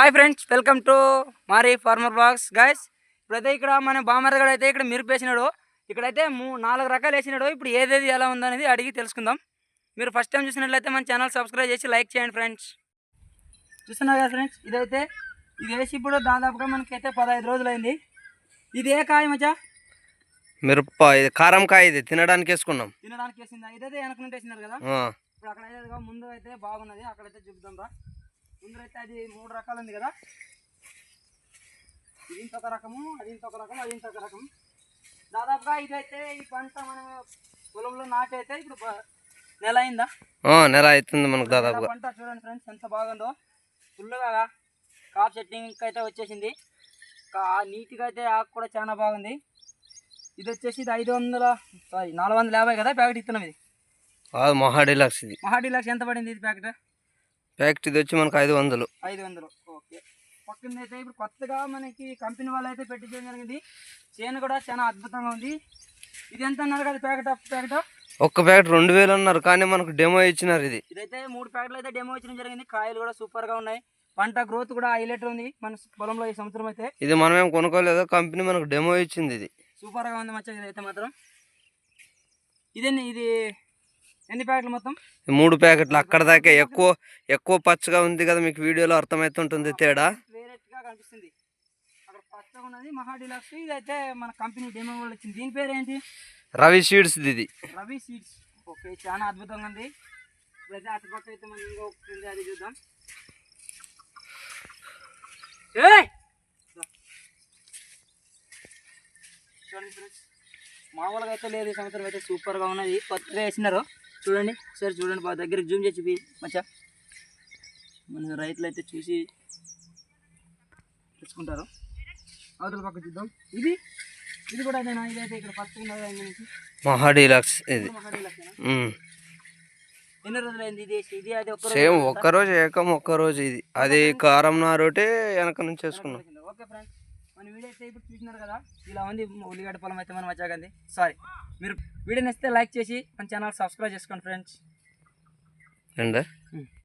Hi friends welcome to Mari farmer box. Guys ఇప్పుడైతే ఇక్కడ మన బామర్ అయితే ఇక్కడ మిరప వేసినాడు ఇక్కడైతే మూ నాలుగు రకాలు వేసినాడు. ఇప్పుడు ఏదేది ఎలా ఉందనేది అడిగి తెలుసుకుందాం. మీరు ఫస్ట్ టైం చూసినట్లయితే మన ఛానల్ సబ్స్క్రైబ్ చేసి లైక్ చేయండి ఫ్రెండ్స్ చూస్తున్నారు కదా ఫ్రెండ్స్ ఇదైతే ఇది వేసి ఇప్పుడు దాదాపుగా మనకైతే పదహైదు రోజులు అయింది ఇది ఏ కాయ మచ్చా? మిరప ఇది కారం కాయ ఇది తినడానికి వేసుకున్నాం. తినడానికి వేసిందా? ఇదైతే వెనక నుండి వేసినారు కదా? ఇప్పుడు అక్కడ ముందు అయితే బాగున్నది. అక్కడైతే చూద్దాం రా. ముందు అయితే అది మూడు రకాలు ఉంది కదా? ఇది ఇంకొక రకము అది ఇంకొక రకం అది ఇంకొక రకం దాదాపుగా ఇదైతే ఈ పంట మనం పొలంలో నాటైతే ఇప్పుడు నెల అయిందా? నెల అవుతుంది మనకు దాదాపుగా. పంట చూడండి ఫ్రెండ్స్ ఎంత బాగుందో. ఫుల్గా కాప్ సెట్టింగ్ అయితే వచ్చేసింది. నీట్గా అయితే ఆకు కూడా చాలా బాగుంది. ఇది వచ్చేసి ఇది ఐదు వందల సారీ నాలుగు వందల యాభై కదా ప్యాకెట్ ఇస్తున్నాం ఇది? అది మహా డిలక్స్ ఇది. మహాడీ లక్ష ఎంత పడింది ఇది ప్యాకెట్? ప్యాకెట్ ఇది వచ్చి మనకు ఐదు వందలు. ఐదు వందలు. ఓకే. పక్కన అయితే ఇప్పుడు కొత్తగా మనకి కంపెనీ వాళ్ళు అయితే పెట్టించడం జరిగింది. చేను కూడా చాలా అద్భుతంగా ఉంది. ఇది ఎంత అన్నారు కదా ప్యాకెట్ ఆఫ్ ప్యాకెట్? ఒక్క ప్యాకెట్ రెండు వేలు అన్నారు కానీ మనకు డెమో ఇచ్చినారు ఇది. ఇదైతే మూడు ప్యాకెట్లు అయితే డెమో ఇచ్చడం జరిగింది. కాయలు కూడా సూపర్గా ఉన్నాయి. పంట గ్రోత్ కూడా హైలైట్ ఉంది మన పొలంలో ఈ సంవత్సరం అయితే. ఇది మనం ఏం కొనుక్కోలేదు కంపెనీ మనకు డెమో ఇచ్చింది ఇది. సూపర్గా ఉంది మచ్చ ఇదైతే మాత్రం. ఇదేంటి ఇది ఎన్ని ప్యాకెట్లు మొత్తం? ఈ మూడు ప్యాకెట్లు. అక్కడ దాకా ఎక్కువ ఎక్కువ పచ్చగా ఉంది కదా మీకు వీడియోలో అర్థమవుతుంటుంది తేడా. కనిపిస్తుంది. అక్కడ పచ్చగా ఉన్నది మహా డిలక్స్. ఇదైతే మన కంపెనీ డెమో వాళ్ళు వచ్చింది దీని పేరు ఏంటి రవి సీడ్స్ ఇది రవి సీడ్స్ ఓకే చాలా అద్భుతంగా ఉంది. ఇప్పుడైతే అటు పక్క అయితే మనం ఇంకో ఒకటి ఉంది అది చూద్దాం. చూడండి. మామూలుగా అయితే లేదు ఈ సంవత్సరం అయితే సూపర్గా ఉన్నది. కొత్తగా వేసినారు. చూడండి. సరే చూడండి బాగా దగ్గరికి జూమ్ చేసి చూపి మచ్చా. మన రైతులు అయితే చూసి తెచ్చుకుంటారు అవతల పక్క చూద్దాం. ఇది? ఇది కూడా అదేనా? ఇదైతే ఇక్కడ పచ్చగా ఉన్నది దాని నుంచి మహా డిలక్స్ ఇది. ఎన్ని రోజులైంది ఇది ఇది అది ఒక్క సేమ్ ఒక్కరోజు ఏకం ఒక్కరోజు ఇది. అది కారం నారోటే వెనక నుంచి వేసుకున్నాం. Okay friends. మన వీడియో అయితే ఇప్పుడు చూసినారు కదా ఇలా ఉంది. ఉల్లిగడ్డ పొలం అయితే మనం వచ్చాకంది సారీ మీరు వీడియో నచ్చితే లైక్ చేసి మన ఛానల్ సబ్స్క్రైబ్ చేసుకోండి ఫ్రెండ్స్